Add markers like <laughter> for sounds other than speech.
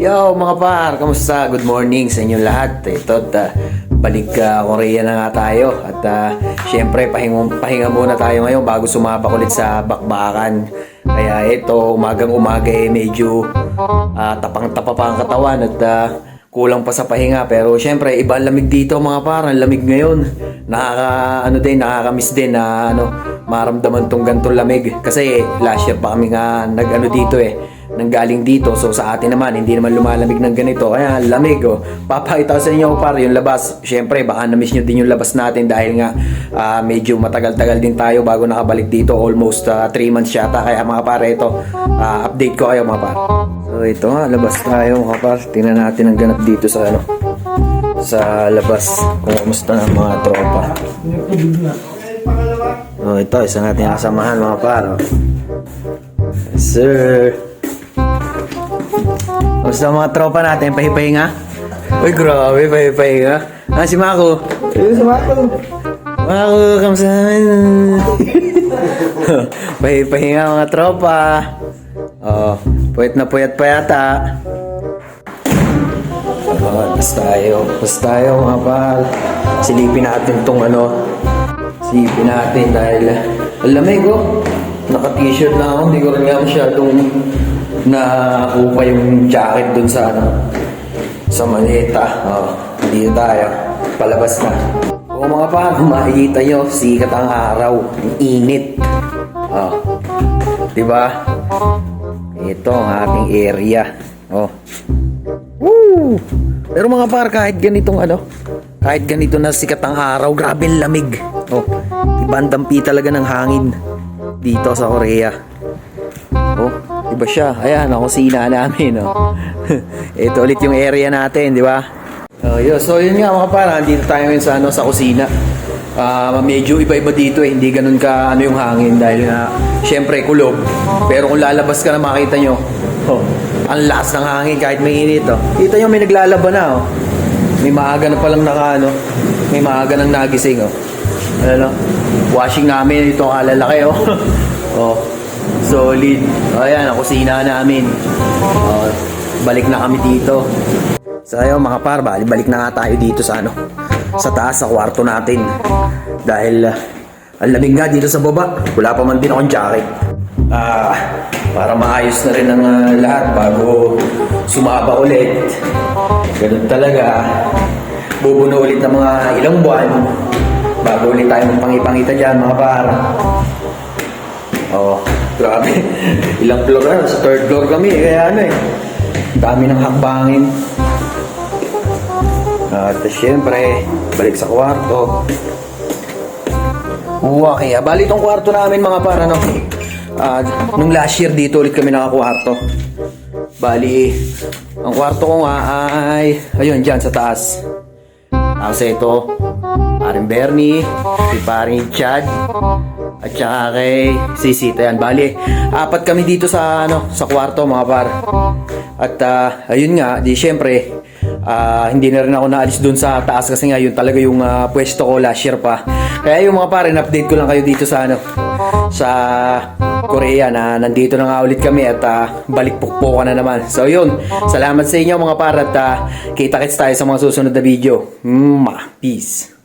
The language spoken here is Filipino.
Yo mga par, kamusta? Good morning sa inyong lahat. Ito, uh, balik uh, Korea na nga tayo. At uh, syempre, pahinga, pahinga muna tayo ngayon bago sumabak ulit sa bakbakan. Kaya ito, umagang umaga eh, medyo uh, tapang-tapa pa ang katawan at uh, kulang pa sa pahinga. Pero syempre, iba ang lamig dito mga par. Ang lamig ngayon. Nakaka, ano din, nakakamiss din na ano, maramdaman tong gantong lamig. Kasi last year pa kami nga nag-ano dito eh nanggaling dito. So sa atin naman, hindi naman lumalamig ng ganito. Kaya lamig oh. Papakita sa inyo par yung labas. Syempre baka na-miss nyo din yung labas natin dahil nga ah, medyo matagal-tagal din tayo bago nakabalik dito. Almost 3 months yata. Kaya mga pare ito, ah, update ko kayo mga par. So ito nga, labas tayo mga par. Tingnan natin ang ganap dito sa ano sa labas kung kamusta ang mga tropa. Oh, ito, isa natin kasamahan mga par. oh. Yes, sir. Ang mga tropa natin? Pahipahinga? Uy, grabe, pahipahinga. Ah, si Mako. Ayun sa mako. Mako, kamusta naman? <laughs> pahipahinga mga tropa. Oh, puyat na puyat pa yata. Oh, basta tayo. Basta tayo mga pal. Silipin natin tong ano. Silipin natin dahil ang lamig oh. Naka-t-shirt na ako. Hindi ko rin nga masyadong nakuha yung jacket dun sa ano. Sa maleta. Oh, dito tayo. Palabas na. O mga pa, kung makikita nyo, sikat ang araw. Ang init. Oh. Diba? Ito ang ating area. Oh. Woo! Pero mga par, kahit ganitong ano, kahit ganito na sikat ang araw, grabe lamig. Oh, ibang dampi talaga ng hangin dito sa Korea. Oh, iba siya. Ayan, ang kusina namin, oh. <laughs> Ito ulit yung area natin, di ba? Oh, yun. So, yun nga mga par, dito tayo ngayon sa, ano, sa kusina. Ah, medyo iba-iba dito eh, hindi ganun ka ano yung hangin dahil nga syempre kulob. Pero kung lalabas ka na makita nyo, oh, ang lakas ng hangin kahit may init oh. Kita nyo may naglalaban na oh. May maaga na palang naka ano, may maaga nang nagising oh. Ano, washing namin ito ang alalaki oh. <laughs> oh. Solid. Oh, ayan, ang kusina namin. Oh, balik na kami dito. So ayun mga par, bali, balik na nga tayo dito sa ano, sa taas sa kwarto natin. Dahil ah, ang lamig nga dito sa baba. Wala pa man din akong jacket. Ah, para maayos na rin ang ah, lahat bago sumaba ulit. Ganun talaga. Bubuno ulit ng mga ilang buwan bago ulit tayo magpangipangita dyan mga par. Oh, grabe. <laughs> Ilang floor na? Sa third floor kami. Kaya ano eh. Dami ng hakbangin. At syempre, balik sa kwarto. Okay, ah, bali itong kwarto namin mga para no. Ah, nung last year dito ulit kami nakakwarto. Bali, ang kwarto ko nga ay, ayun, dyan sa taas. Tapos ito, paring Bernie, si paring Chad, at saka kay Sisita yan. Bali, apat kami dito sa ano, sa kwarto mga par. At ah, ayun nga, di syempre, ah, hindi na rin ako naalis dun sa taas kasi nga yun talaga yung ah, pwesto ko last year pa. Kaya yung mga pare, update ko lang kayo dito sa ano, sa Korea na nandito na nga ulit kami at ah, balik pukpukan na naman. So yun, salamat sa inyo mga par at ah, kita-kits tayo sa mga susunod na video. Mwah! Peace!